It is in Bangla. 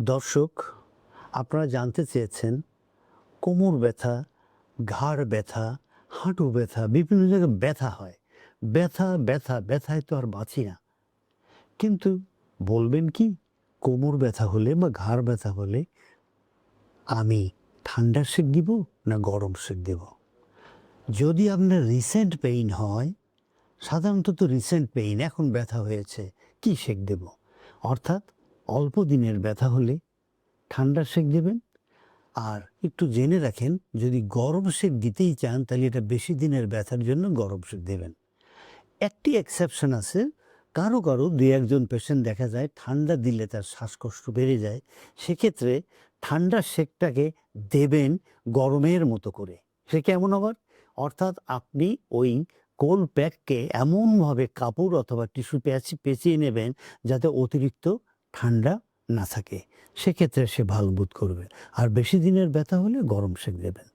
দর্শক, আপনারা জানতে চেয়েছেন, কোমর ব্যথা, ঘাড় ব্যথা, হাঁটু ব্যথা, বিভিন্ন জায়গায় ব্যথা হয়। ব্যথা ব্যথা, ব্যথায় তো আর বাঁচি না। কিন্তু বলবেন কি, কোমর ব্যথা হলে বা ঘাড় ব্যথা হলে আমি ঠান্ডা সেক দিব না গরম সেক দেব? যদি আপনার রিসেন্ট পেইন হয়, সাধারণত তো রিসেন্ট পেইন এখন ব্যথা হয়েছে, কি সেক দেব? অর্থাৎ অল্প দিনের ব্যথা হলে ঠান্ডা সেক দেবেন। আর একটু জেনে রাখেন, যদি গরম সেক দিতেই চান, তাহলে এটা বেশি দিনের ব্যথার জন্য গরম সেক দেবেন। একটি এক্সেপশন আছে, কারও কারও দুই একজন পেশেন্ট দেখা যায়, ঠান্ডা দিলে তার শ্বাসকষ্ট বেড়ে যায়, সেক্ষেত্রে ঠান্ডা সেকটাকে দেবেন গরমের মতো করে। সে কেমন আবার? অর্থাৎ আপনি ওই কোল প্যাককে এমনভাবে কাপড় অথবা টিস্যু পেঁচি পেঁচিয়ে নেবেন, যাতে অতিরিক্ত ঠান্ডা না থাকে, সেক্ষেত্রে সে ভালো বোধ করবে। আর বেশি দিনের ব্যথা হলে গরম সেঁক দেবেন।